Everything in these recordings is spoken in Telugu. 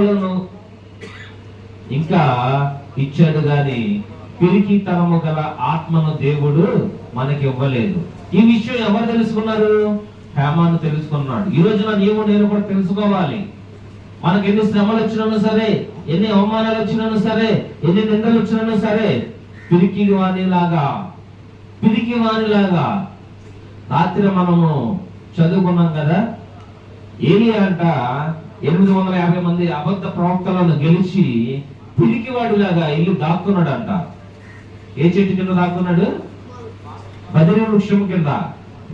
వరములను ఇంకా ఇచ్చాడు గాని పిరికితనము గల ఆత్మను దేవుడు మనకి ఇవ్వలేదు. ఈ విషయం ఎవరు తెలుసుకున్నారు? హేమాను తెలుసుకున్నాడు. ఈ రోజున నీవు నేను కూడా తెలుసుకోవాలి. మనకి ఎన్ని శ్రమలు వచ్చినాను సరే ఎన్ని అవమానాలు వచ్చినాను సరే ఎన్ని నిందలు వచ్చినాను సరే పిరికి వాణిలాగా పిరికి వాణిలాగా రాత్రి మనము చదువుకున్నాం కదా? ఏలి అంట ఎనిమిది వందల యాభై మంది అబద్ధ ప్రవక్తలను గెలిచి పిరికివాడిలాగా ఇల్లు దాక్కున్నాడు అంట ఏ చెట్టు కింద దాక్కున్నాడు? బదిరీ వృక్షం కింద.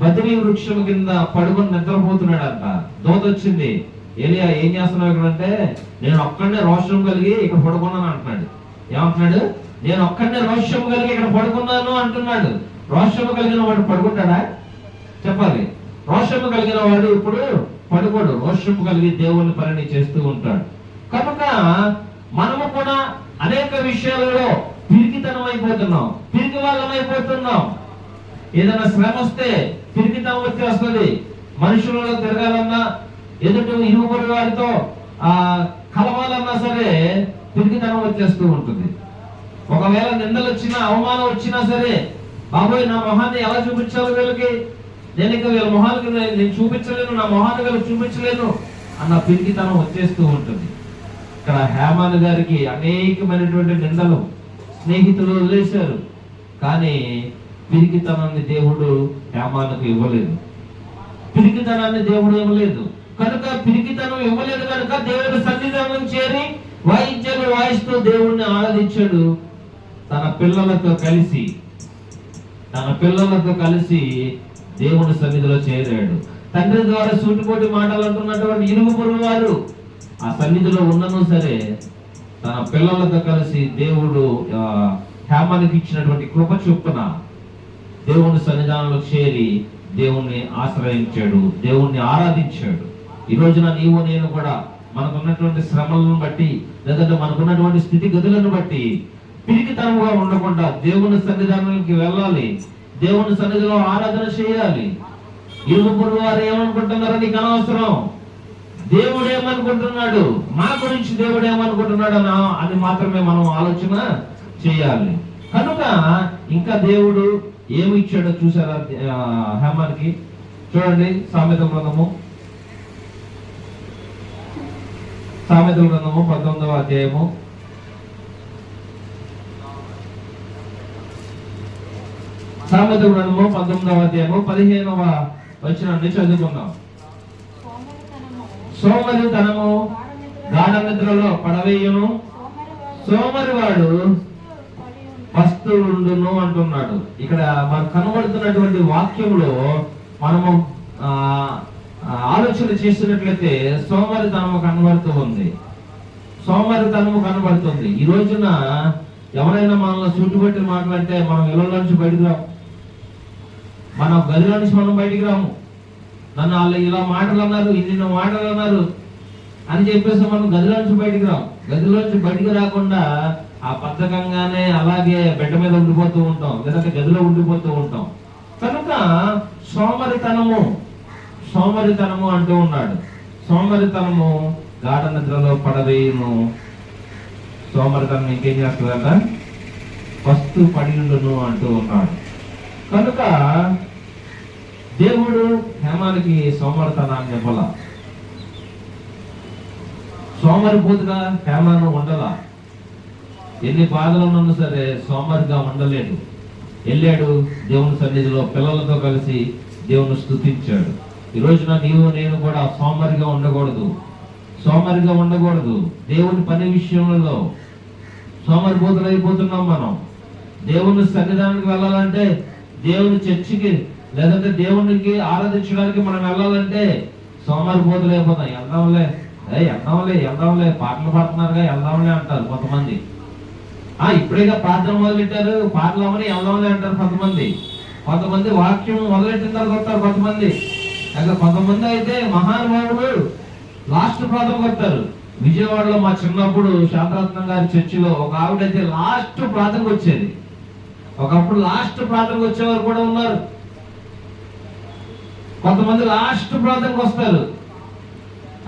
బదిరీ వృక్షం కింద పడుకుని నిద్రపోతున్నాడు అంట దోత వచ్చింది ఏలియా ఏం చేస్తున్నావు ఇక్కడ అంటే నేను ఒక్కడే రోషం కలిగి ఇక్కడ పడుకున్నాను అంటున్నాడు. ఏమంటున్నాడు? నేను ఒక్కడే రోషం కలిగి ఇక్కడ పడుకున్నాను అంటున్నాడు. రోషము కలిగిన వాడు పడుకుంటాడా? చెప్పాలి. రోషము కలిగిన వాడు ఇప్పుడు పడుకోడు రోషము కలిగి దేవుని పనిని చేస్తూ ఉంటాడు. కనుక మనము కూడా అనేక విషయాలలో పిరికితనం అయిపోతున్నాం పిరికి వాళ్ళం అయిపోతున్నాం ఏదైనా శ్రమ వస్తే పిరికితనం వచ్చి వస్తుంది. మనుషులలో తిరగాలన్నా ఎదుటి ఇరుగు వారితో ఆ కలవాలన్నా సరే పిరికితనం వచ్చేస్తూ ఉంటుంది. ఒకవేళ నిందలు వచ్చినా అవమానం వచ్చినా సరే బాబోయ్ నా మొహాన్ని ఎలా చూపించాలి వీళ్ళకి? నేను ఇంకా వీళ్ళ మొహాలకి నేను చూపించలేను నా మొహాన్ని వీళ్ళకి చూపించలేను అన్న పిరికితనం వచ్చేస్తూ ఉంటుంది. ఇక్కడ హేమాన్ గారికి అనేకమైనటువంటి నిందలు స్నేహితులు వదిలేశారు. కానీ పిరికితనాన్ని దేవుడు హేమానికి ఇవ్వలేదు. పిరికితనాన్ని దేవుడు ఇవ్వలేదు. కనుక పిరికితనం ఇవ్వలేదు కనుక దేవుడి సన్నిధానం చేరి వాయిద్యాలు వాయిస్తూ దేవుణ్ణి ఆరాధించాడు తన పిల్లలతో కలిసి. తన పిల్లలతో కలిసి దేవుని సన్నిధిలో చేరాడు. తండ్రి ద్వారా సూటిపోటి మాటలు అంటున్నటువంటి ఇరుగు పొరుగు వారు ఆ సన్నిధిలో ఉన్నను సరే తన పిల్లలతో కలిసి దేవుడు హేమానికి ఇచ్చినటువంటి కృప చొప్పున దేవుని సన్నిధానంలో చేరి దేవుణ్ణి ఆశ్రయించాడు దేవుణ్ణి ఆరాధించాడు. ఈ రోజున నీవు నేను కూడా మనకున్నటువంటి శ్రమలను బట్టి లేదంటే మనకున్నటువంటి స్థితిగతులను బట్టి పిరికితనంగా ఉండకుండా దేవుని సన్నిధానానికి వెళ్ళాలి. దేవుని సన్నిధిలో ఆరాధన చేయాలి. ఇరుగు పొరుగు వారు ఏమనుకుంటున్నారో నీకు అనవసరం. దేవుడు ఏమనుకుంటున్నాడు? మా గురించి దేవుడు ఏమనుకుంటున్నాడు అని అని మాత్రమే మనం ఆలోచన చేయాలి. కనుక ఇంకా దేవుడు ఏమి ఇచ్చాడో చూసారా ఆ, హేమానికి చూడండి సామెత గ్రంథము. సామెత గ్రంథము పంతొమ్మిదవ అధ్యాయము. సామెత గ్రంథము పంతొమ్మిదవ అధ్యాయము పదిహేనవ వచ్చిన చదువుకుందాం. సోమరితనము సోమరితనము గాఢ నిద్రలో పడవేయును. సోమరివాడు వాడు ఉండు. వస్తువుండును అంటున్నాడు. ఇక్కడ మనకు కనబడుతున్నటువంటి వాక్యంలో మనము ఆ, ఆలోచన చేసినట్లయితే సోమరితనము కనబడుతూ ఉంది. సోమరితనము కనబడుతుంది ఈ రోజున ఎవరైనా మనల్ని చుట్టుపట్టి మాట్లాడితే మనం ఇళ్ళలోంచి బయటకు మన గదిలో నుంచి మనం బయటికి రాము. నన్ను వాళ్ళు ఇలా మాటలు అన్నారు ఇన్ని మాటలు అన్నారు అని చెప్పేసి మనం గదిలోంచి బయటికి రాం గదిలోంచి బయటికి రాకుండా ఆ పద్ధకంగానే అలాగే బెడ్ మీద ఉండిపోతూ ఉంటాం లేదంటే గదిలో ఉండిపోతూ ఉంటాం. కనుక సోమరితనము సోమరితనము అంటూ ఉన్నాడు. సోమరితనము గాఢ నిద్రలో పడవేయును. సోమరితనం ఇంకేం చేస్తుందంట వస్తు పడి అంటూ ఉన్నాడు. కనుక దేవుడు హేమానికి సోమరితనాన్ని ఇవ్వాల? సోమరిపోతుగా హేమాను ఉండలా ఎన్ని బాధలు ఉన్నా సరే సోమరిగా ఉండలేడు వెళ్ళాడు దేవుని సన్నిధిలో పిల్లలతో కలిసి దేవుని స్తుతించాడు. ఈ రోజున నీవు నేను కూడా సోమరిగా ఉండకూడదు. సోమరిగా ఉండకూడదు. దేవుని పని విషయంలో సోమరిపోతులు అయిపోతున్నాం మనం. దేవుని సన్నిధానానికి వెళ్ళాలంటే దేవుని చర్చికి లేదంటే దేవునికి ఆరాధించడానికి మనం వెళ్ళాలంటే సోమవారి పోతు. లేకపోతాం వెళ్దాంలే. ఏ వెళ్దాంలే వెళ్దాంలే. పాటలు పాడుతున్నారుగా వెళ్దాంలే అంటారు కొంతమంది. ఆ ఇప్పుడేగా ప్రార్థన మొదలెట్టారు? పాటలు అమ్మని వెళ్దాంలే అంటారు కొంతమంది. కొంతమంది వాక్యం మొదలెట్టిన తర్వాత వస్తారు కొంతమంది. ఇంకా కొంతమంది అయితే మహానుభావుడు లాస్ట్ ప్రార్థన కొడతారు. విజయవాడలో మా చిన్నప్పుడు శాంతరత్నం గారి చర్చిలో ఒక ఆవిడ అయితే లాస్ట్ ప్రార్థనకు వచ్చేది. ఒకప్పుడు లాస్ట్ ప్రార్థనకు వచ్చేవారు కూడా ఉన్నారు. కొంతమంది లాస్ట్ ప్రాంతంకి వస్తారు.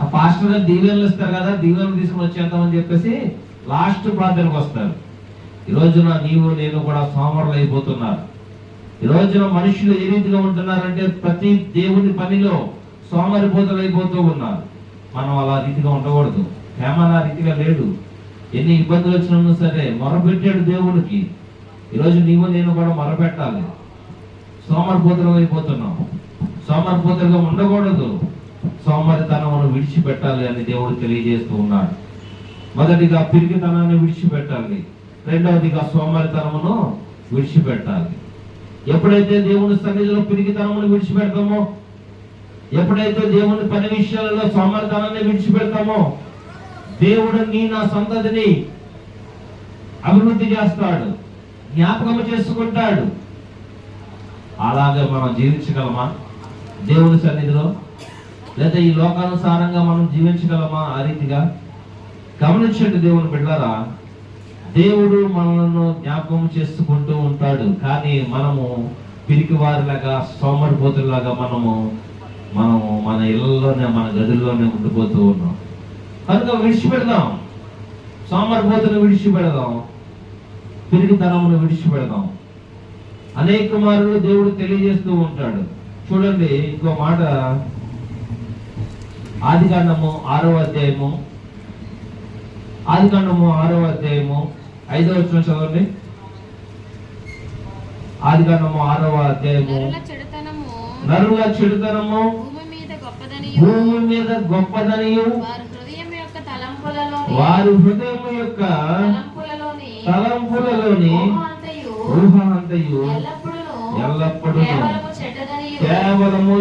ఆ పాస్టర్ గారు దీవెనలు ఇస్తారు కదా దీవెనలు తీసుకుని వచ్చేద్దామని చెప్పేసి లాస్ట్ ప్రార్థనకు వస్తారు. ఈ రోజున నీవు నేను కూడా సోమరులు అయిపోతున్నారు. ఈ రోజున మనుషులు ఏ రీతిగా ఉంటున్నారంటే ప్రతి దేవుని పనిలో సోమరిపోతలు అయిపోతూ ఉన్నారు. మనం అలా రీతిగా ఉండకూడదు. హేమన్ ఆ రీతిగా లేడు ఎన్ని ఇబ్బందులు వచ్చినా సరే మొరపెట్టాడు దేవునికి. ఈరోజు నీవు నేను కూడా మొరపెట్టాలి. సోమరిపోతలు అయిపోతున్నాం. సోమరిపోతలుగా ఉండకూడదు. సోమరితనమును విడిచిపెట్టాలి అని దేవుడు తెలియజేస్తూ ఉన్నాడు. మొదటిగా పిరికితనాన్ని విడిచిపెట్టాలి. రెండవదిగా సోమరితనమును విడిచిపెట్టాలి. ఎప్పుడైతే దేవుని సన్నిధిలో పిరికితనమును విడిచిపెడతామో ఎప్పుడైతే దేవుని పని విషయాలలో సోమరితనాన్ని విడిచిపెడతామో దేవుడు నీ నా సంతతిని అభివృద్ధి చేస్తాడు జ్ఞాపకము చేసుకుంటాడు. అలాగే మనం జీవించగలమా? దేవుని సన్నిధిలో లేదా ఈ లోకానుసారంగా మనం జీవించగలమా? ఆ రీతిగా గమనించండి దేవుని బిడ్డారా దేవుడు మనలను జ్ఞాపకం చేసుకుంటూ ఉంటాడు. కానీ మనము పిరికివారిలాగా సోమరిపోతులాగా మనము మనము మన ఇళ్ళలోనే మన గదుల్లోనే ఉండిపోతూ ఉన్నాం. కనుక విడిచిపెడదాం. సోమరిపోతును విడిచిపెడదాం. పిరికితనమును విడిచిపెడదాం. అనేక మార్లు దేవుడు తెలియజేస్తూ ఉంటాడు. చూడండి ఇంకో మాట. ఆదికాండము ఆరో అధ్యాయము. ఆదికాండము ఆరో అధ్యాయము. ఐదో వచ్చిన చదవండి. ఆదికాండము ఆరవ అధ్యాయము. నరుల చెడుతనము భూమి మీద గొప్పదని గొప్పదనియు. వారి హృదయం యొక్క తలంపులలోని ఊహ అంతయు. ఎల్లప్పుడూను కేవలము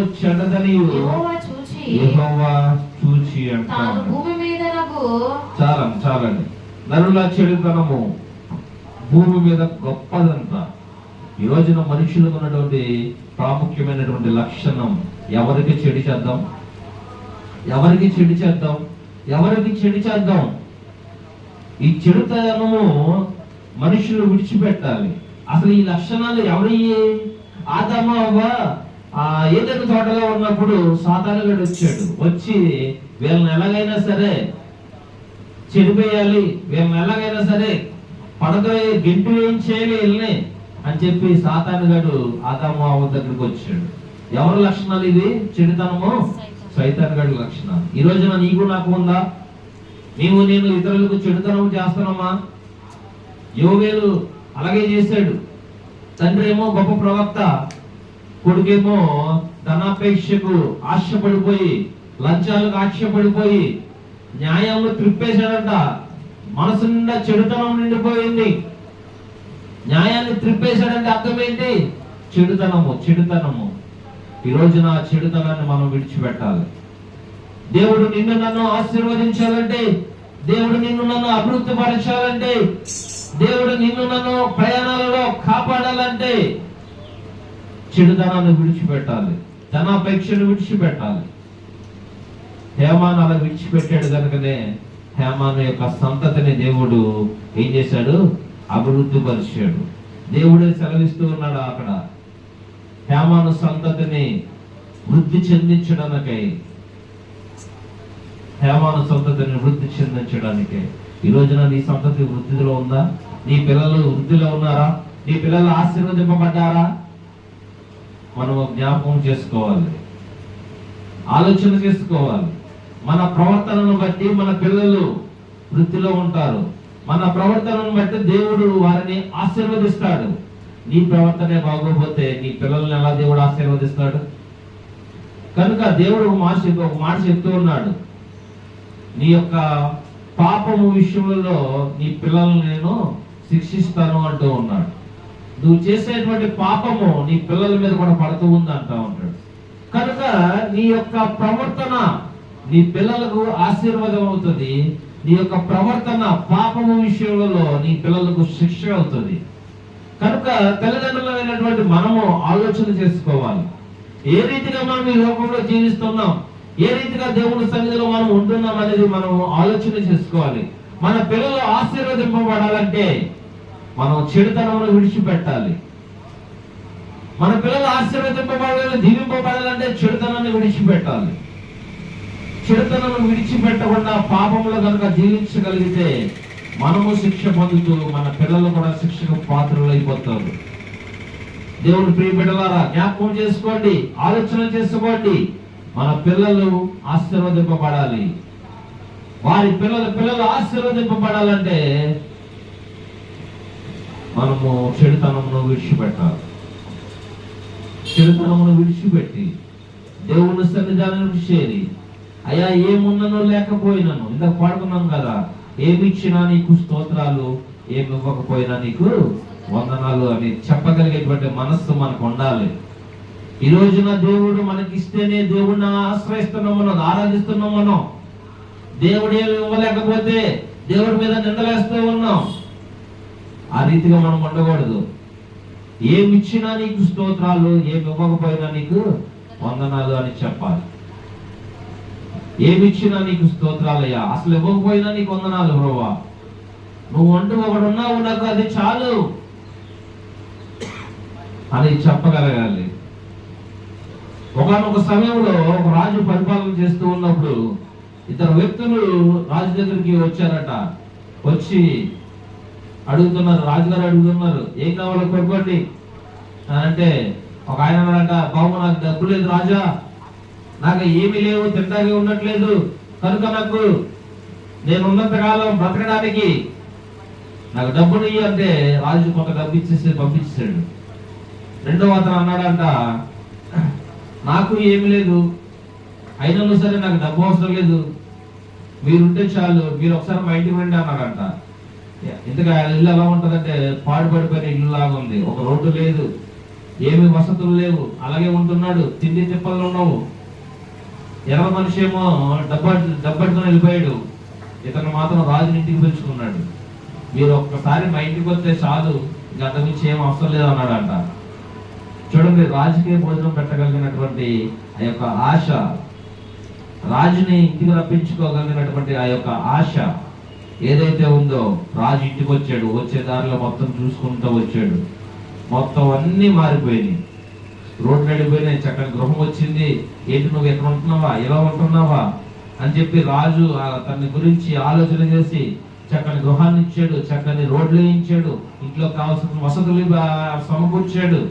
యెహోవా చూచి. మీద నాకు చాలండి. నరుల చెడుతనము భూమి మీద గొప్పదంట. ఈ రోజున మనుషులకు ఉన్నటువంటి ప్రాముఖ్యమైనటువంటి లక్షణం ఎవరికి చెడు చేద్దాం? ఎవరికి చెడు చేద్దాం? ఎవరికి చెడు చేద్దాం? ఈ చెడుతనము మనుషులు విడిచిపెట్టాలి. అసలు ఈ లక్షణాలు ఎవరయ్యి? ఆదామ అవ్వ ఆ ఏదైనా తోటలో ఉన్నప్పుడు సాతానుగడు వచ్చాడు. వచ్చి వీళ్ళని ఎలాగైనా సరే చెడిపోయాలి వీళ్ళని ఎలాగైనా సరే పడక గింటి వేయించేయాలి వీళ్ళని అని చెప్పి సాతానుగడు ఆదాము అవ్వ దగ్గరికి వచ్చాడు. ఎవరి లక్షణాలు ఇది చెడుతనము? సైతానుగాడి లక్షణాలు. ఈ రోజున నీకు నాకు ఉందా? నీవు నేను ఇతరులకు చెడుతనం చేస్తున్నామా? యోవేలు అలాగే చేశాడు. తండ్రి ఏమో గొప్ప ప్రవక్త కొడుకేమో ధనాపేక్షకు ఆశపడిపోయి లంచాలకు ఆశపడిపోయి న్యాయంలో త్రిప్పేశాడంట మనసు నిండా చెడుతనం నిండిపోయింది. న్యాయాన్ని త్రిప్పేశాడంటే అర్థం ఏంటి? చెడుతనము చెడుతనము. ఈ రోజున చెడుతనాన్ని మనం విడిచిపెట్టాలి. దేవుడు నిన్ను నన్ను ఆశీర్వదించాలంటే దేవుడు నిన్ను నన్ను అభివృద్ధి పరచాలంటే దేవుడు నిన్ను నన్ను ప్రయాణాలలో కాపాడాలంటే చెడుతనాన్ని విడిచిపెట్టాలి. ధనాపేక్షను విడిచిపెట్టాలి. హేమాను అలా విడిచిపెట్టాడు కనుకనే హేమాను యొక్క సంతతిని దేవుడు ఏం చేశాడు? అభివృద్ధి పరిచాడు దేవుడే సెలవిస్తూ ఉన్నాడు అక్కడ. హేమాను సంతతిని వృద్ధి చెందించడానికై హేమాను సంతతిని వృద్ధి చెందించడానికే ఈ రోజున నీ సంతతి వృద్ధిలో ఉందా? నీ పిల్లలు వృద్ధిలో ఉన్నారా? నీ పిల్లలు ఆశీర్వదింపబడ్డారా? మనం జ్ఞాపకం చేసుకోవాలి. ఆలోచన చేసుకోవాలి. మన ప్రవర్తనను బట్టి మన పిల్లలు వృత్తిలో ఉంటారు. మన ప్రవర్తనను బట్టి దేవుడు వారిని ఆశీర్వదిస్తాడు. నీ ప్రవర్తనే బాగోపోతే నీ పిల్లల్ని ఎలా దేవుడు ఆశీర్వదిస్తాడు? కనుక దేవుడు ఒక మాట ఒక మాట చెప్తూ ఉన్నాడు. నీ యొక్క పాపము విషయంలో నీ పిల్లలను నేను శిక్షిస్తాను అంటూ ఉన్నాడు. నువ్వు చేసేటువంటి పాపము నీ పిల్లల మీద కూడా పడుతూ ఉంది అంటూ ఉంటాడు. కనుక నీ యొక్క ప్రవర్తన నీ పిల్లలకు ఆశీర్వాదం అవుతుంది. నీ యొక్క ప్రవర్తన పాపము విషయంలో నీ పిల్లలకు శిక్ష అవుతుంది. కనుక తల్లిదండ్రులైనటువంటి మనము ఆలోచన చేసుకోవాలి. ఏ రీతిగా మనం ఈ లోకంలో జీవిస్తున్నాం? ఏ రీతిగా దేవుని సన్నిధిలో మనం ఉంటున్నాం అనేది మనం ఆలోచన చేసుకోవాలి. మన పిల్లలు ఆశీర్వదింపబడాలంటే మనం చెడుతనమును విడిచిపెట్టాలి. మన పిల్లలు ఆశీర్వదింపబడాలి దీవింపబడాలంటే చెడుతనాన్ని విడిచిపెట్టాలి. చెడుతనను విడిచిపెట్టకుండా పాపంలో కనుక జీవించగలిగితే మనము శిక్ష పొందుతూ మన పిల్లలు కూడా శిక్షకు పాత్రలు అయిపోతారు దేవుని ప్రియ బిడ్డలారా జ్ఞాపకం చేసుకోండి ఆలోచన చేసుకోండి. మన పిల్లలు ఆశీర్వదింపబడాలి. వారి పిల్లల పిల్లలు ఆశీర్వదింపబడాలంటే మనము చెడుతనమును విడిచిపెట్టాలి. చెడుతనమును విడిచిపెట్టి దేవుని సన్నిధానం చేరి అయ్యా ఏమున్నను లేకపోయినాను ఇందాక పడుకున్నాం కదా ఏమిచ్చినా నీకు స్తోత్రాలు ఏమి ఇవ్వకపోయినా నీకు వందనాలు అని చెప్పగలిగేటువంటి మనస్సు మనకు ఉండాలి. ఈ రోజున దేవుడు మనకిస్తేనే దేవుడిని ఆశ్రయిస్తున్నాం మనం ఆరాధిస్తున్నాం మనం దేవుడు ఏమి ఇవ్వలేకపోతే దేవుడి మీద నిందలేస్తూ ఉన్నాం. ఆ రీతిగా మనం ఉండకూడదు. ఏమిచ్చినా నీకు స్తోత్రాలు ఏమి ఇవ్వకపోయినా నీకు వందనాలు అని చెప్పాలి. ఏమిచ్చినా నీకు స్తోత్రాలయ్యా అసలు ఇవ్వకపోయినా నీకు వందనాలు బ్రోవా నువ్వు అంటూ ఒకడున్నావు నాకు అది చాలు. అని చెప్పగలగాలి. ఒకనొక సమయంలో ఒక రాజు పరిపాలన చేస్తూ ఉన్నప్పుడు ఇద్దరు వ్యక్తులు రాజు దగ్గరికి వచ్చారట. వచ్చి అడుగుతున్నారు రాజుగారు అడుగుతున్నారు ఏం కావాలో కొనుక్కోండి? అంటే ఒక ఆయన అన్నాడట బాబు నాకు డబ్బు లేదు రాజా. నాకు ఏమీ లేవు తింటానికి ఉండట్లేదు కనుక నాకు నేను ఉన్నంత కాలం బ్రతకడానికి నాకు డబ్బులు ఇయ్యి అంటే రాజు కొంత డబ్బు ఇచ్చేసి పంపించాడు రెండో అతను అన్నాడంట నాకు ఏమి లేదు. అయినా సరే నాకు డబ్బు అవసరం లేదు. మీరుంటే చాలు మీరు ఒకసారి మా ఇంటికి రండి అన్నాడంట ఇంతగా ఇల్లు ఎలా ఉంటుందంటే పాడుపడిపోయిన ఇల్లు లాగా ఉంది. ఒక రోడ్డు లేదు ఏమి వసతులు లేవు. అలాగే ఉంటున్నాడు తిండి తిప్పలు ఉన్నావు. ఎర్ర మనిషి ఏమో డబ్బా డబ్బట్టుకొని వెళ్ళిపోయాడు. ఇతను మాత్రం రాజుని ఇంటికి పిలుచుకున్నాడు. మీరు ఒక్కసారి మా ఇంటికి వస్తే చాలు గత నుంచి ఏం అవసరం లేదు అన్నాడంట. చూడండి రాజుకే భోజనం పెట్టగలిగినటువంటి ఆ యొక్క ఆశ రాజుని ఇంటికి రప్పించుకోగలిగినటువంటి ఆ యొక్క ఆశ ఏదైతే ఉందో రాజు ఇంటికి వచ్చాడు వచ్చే దారిలో మొత్తం చూసుకుంటూ వచ్చాడు. మొత్తం అన్నీ మారిపోయినాయి. రోడ్లు అడిగిపోయినాయి చక్కని గృహం వచ్చింది. ఏంటి నువ్వు ఎక్కడ ఉంటున్నావా? ఎలా ఉంటున్నావా? అని చెప్పి రాజు తన గురించి ఆలోచన చేసి చక్కని గృహాన్ని ఇచ్చాడు చక్కని రోడ్లు వేయించాడు ఇంట్లో కావాల్సిన వసతులు సమకూర్చాడు.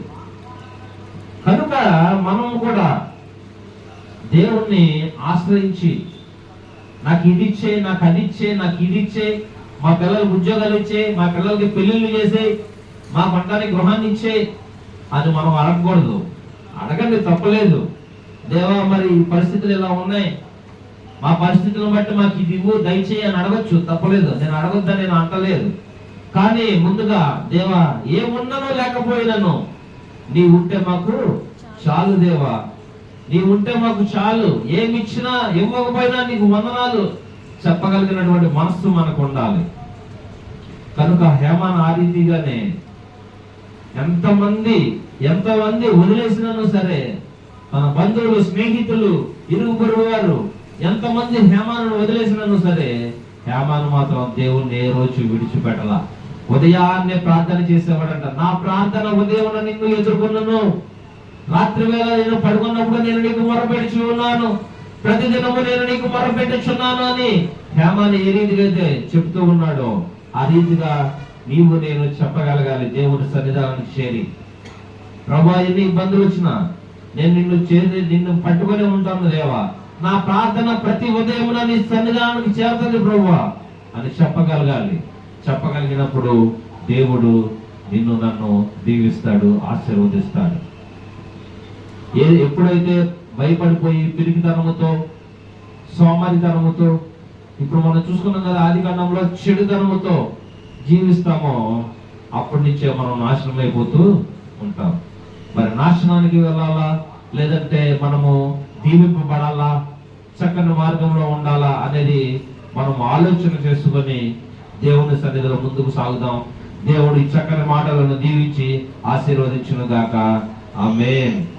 కనుక మనం కూడా దేవుణ్ణి ఆశ్రయించి నాకు ఇది ఇచ్చే నాకు అది ఇచ్చే నాకు ఇది ఇచ్చే మా పిల్లలకు ఉద్యోగాలు ఇచ్చే మా పిల్లలకి పెళ్ళిళ్ళు చేసే మా పంటానికి గృహాన్ని ఇచ్చే అని మనం అడగకూడదు. అడగండి తప్పలేదు. దేవా మరి పరిస్థితులు ఇలా ఉన్నాయి? మా పరిస్థితులను బట్టి మాకు ఇది ఇవ్వు దయచేయి అని అడగచ్చు. తప్పలేదు. నేను అడగొద్దని నేను అంటలేదు. కానీ ముందుగా దేవా ఏమున్ననో లేకపోయినను నీ ఉంటే మాకు చాలు దేవా. నీ ఉంటే మాకు చాలు. ఏమి ఇచ్చినా ఇవ్వకపోయినా నీకు వందనాలు చెప్పగలిగినటువంటి మనస్సు మనకు ఉండాలి. కనుక హేమాన్ ఆ రీతిగానే ఎంతమంది ఎంతమంది వదిలేసినాను సరే తన బంధువులు స్నేహితులు ఇరుగు పొరుగు వారు ఎంతమంది హేమాను వదిలేసినాను సరే హేమాను మాత్రం దేవుణ్ణి ఏ రోజు విడిచిపెట్టలా. ఉదయాన్నే ప్రార్థన చేసేవాడంట. నా ప్రార్థన ఉదయం నిన్ను ఎదుర్కొన్నాను. రాత్రి వేళ నేను పడుకున్నప్పుడు నేను నీకు మొరపెట్టి ఉన్నాను. ప్రతిదినము నేను నీకు మొరపెట్టుచున్నాను అని హేమాని ఏ రీతిగా అయితే చెప్తూ ఉన్నాడో ఆ రీతిగా నీవు నేను చెప్పగలగాలి. దేవుని సన్నిధానానికి చేరి. ప్రభా ఎన్ని ఇబ్బందులు వచ్చినా నేను నిన్ను చేరి నిన్ను పట్టుకొని ఉంటాను దేవా. నా ప్రార్థన ప్రతి ఉదయమున నీ సన్నిధానానికి చేరుతుంది ప్రభా అని చెప్పగలగాలి. చెప్పగలిగినప్పుడు దేవుడు నిన్ను నన్ను దీవిస్తాడు ఆశీర్వదిస్తాడు. ఏ ఎప్పుడైతే భయపడిపోయి పిరికితనముతో సోమరితనముతో ఇప్పుడు మనం చూసుకున్నాం కదా ఆది కాండంలో చెడుతనముతో జీవిస్తామో అప్పటి నుంచే మనం నాశనం అయిపోతూ ఉంటాం. మరి నాశనానికి వెళ్ళాలా? లేదంటే మనము దీవింపబడాలా? చక్కని మార్గంలో ఉండాలా? అనేది మనం ఆలోచన చేసుకొని దేవుని సన్నిధిలో ముందుకు సాగుదాం. దేవుడు ఈ చక్కని మాటలను దీవించి ఆశీర్వదించును గాక ఆమెన్.